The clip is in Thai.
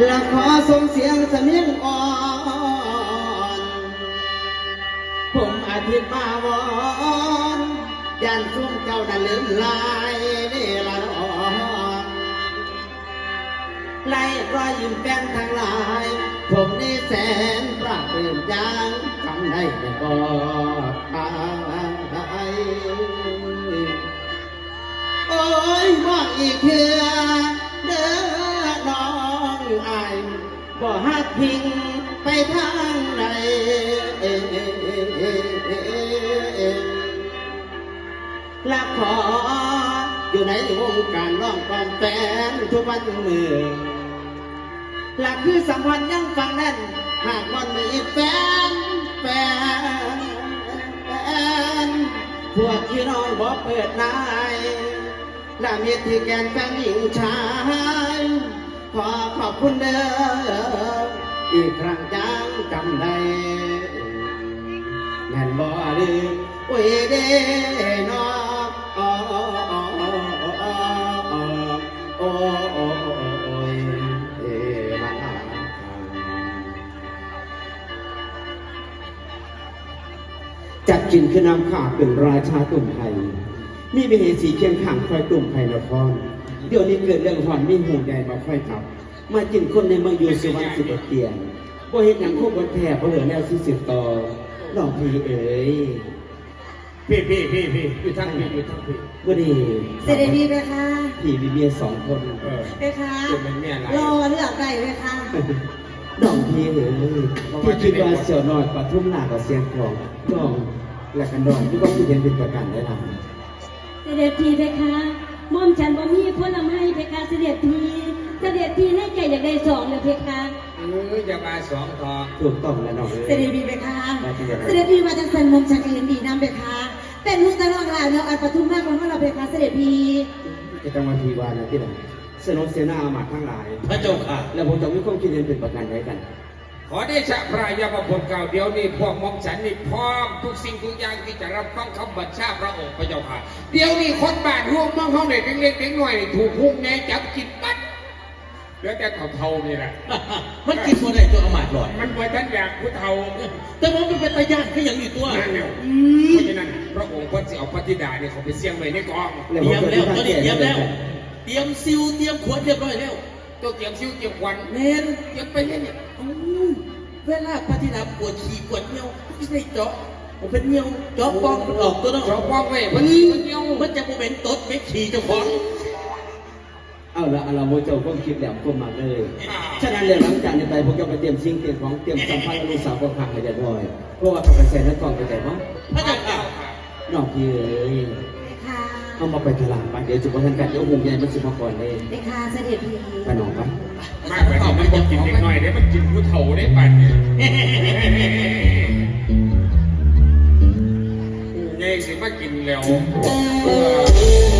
และขอส่งเสียงเสมียงอ่อน ผมอาทิตย์มาวอนยันชุ่มเจ้านั้นลืมลายนี่ละนอไล่รอยยิ้มแฟนทั้งลาย ผมนี่แสนปราบปลื้มยังทำได้ไม่ก็ตายโอ้ยมองอีกเถื่อเด้อ บ่หักพิงไปทางไหนและขออยู่ในวงการร้องความแฟนทุกวันมือหลักคือสัมพันธ์ยังฟังแน่นหากวันมีแฟนแฟนแฟนพวกพี่น้องบอกเปิดนายและมีที่แกนแฟนหญิงชาย ขอขอบคุณเด้ออีกครั้งจังจำได้แม่นบ่ลืมโอ้ยเด้นน้อจัดกินคือนำขาเป็นราชาตุ่มไทย มีมเหสีเคียงข้างคอยตุ่มไทยนคร ดี๋ยวนี้เกิดเรื่องหอนมีหูใหญ่มาค่อยขับ มากินคนในเมืองอยู่สุวรรณสิบเตียนบ่เห็นหยังคู่บนแผ่บ่เหลือแนวสิสืบต่อน้องพี่เอ๋ยพี่พี่พี่พี่อยู่ทั้งพี่อยู่ทั้งพี่วันนี้เสด็จดีไหมคะพี่มีเมียสองคนเออไหมคะจะเป็นเมียอะไรรอเลือกได้ไหมคะน้องพี่เอ๋ยที่คิดว่าเสี่ยวน้อยปทุมหน้ากับเสียงของน้องและกันน้องที่ก็คิดเห็นเป็นประกันได้ล่ะเสด็จพีเพคะ ม่อมฉันบ่มีผลไม้เพคะเสด็จพีเสด็จพีให้ใจอยากได้สองเลยเพคะเอออย่ามาสองทอถูกต้องแล้วน้องเอ๋เสยด็จดีไหมคะได้ที่จะได้เสด็จดีมาจากสันมุมชักเห็นดีน้ำไหมคะเป็นลูกตะลองลาวเนาะอันปทุมมากของเราไหมคะเสด็จพีจะต้องมาทีวานะที่ไหนสนมเสนาอามาตย์ทั้งหลาย พระเจ้าค่ะ แล้วผมจะมีความคิดเห็นเป็นประกันไว้กัน ขอได้ชะพระยามาพลเก่าเดี๋ยวนี้พวกมอมฉันนี่พร้อมทุกสิ่งทุกอย่างที่จะรับฟังคำบัญชาพระองค์พระเจ้าค่ะ เดี๋ยวนี้คนบ้านร่วมมองเขาเด็กเล็กๆน้อยๆนี่ถูกหุ้มแง่จับกินปัดเหลือแต่เขาเท่านี่แหละมันกินตัวไหนตัวอมาตย์หลอดมันว่าท่านอยากผู้เท่าแต่ว่ามันเป็นตาย่านก็ยังอยู่ตัวนั่นเนี่ยเพราะฉะนั้นพระองค์ก็จะเอาปฏิดาเนี่ยเขาไปเสี่ยงไว้ในกองเตรียมแล้วตอนนี้เตรียมแล้ว เตรียมซิลเตรียมขวดเรียบร้อยแล้ว ตัวเตรียมชิวเตรียมควันเมนเตรียมไปเนี่ยเนี่ยอู้เวลาปฏิดาปวดขี่ปวดเงี้ยวไม่ใช่เจาะผมเป็นเงี้ยวเจาะป้องมันออกตัวเนาะเราป้องไว้พอมันดีนี่มันเดียวมันจะโมเมนต์ตดไม่ขี่เจ้าของเอาละเอาละโมเจ้าก็คิดแล้วก็มาเลย ฉะนั้นเดี๋ยวหลังจากนี้ไปผมจะไปเตรียมสิ่งเตรียมของเตรียมสัมภาระลูกสาวของข้างให้เรียบร้อยเพราะว่าเขาไปใส่ในกล่องไปใส่มั้งพระเจ้าค่ะน้องพี่เอ๋ยไหมคะ เอามาไปตลาดไปเดี๋ยวจุดประทันกันเดี๋ยวหุ่นใหญ่มันสิมาก่อนเลยไหมคะเสด็จพีไปน้องครับมากกว่านี้มันกินเด็กน้อยได้มันกินผู้เฒ่าได้ปั่นเนี่ยไงสิมากินแล้วเออ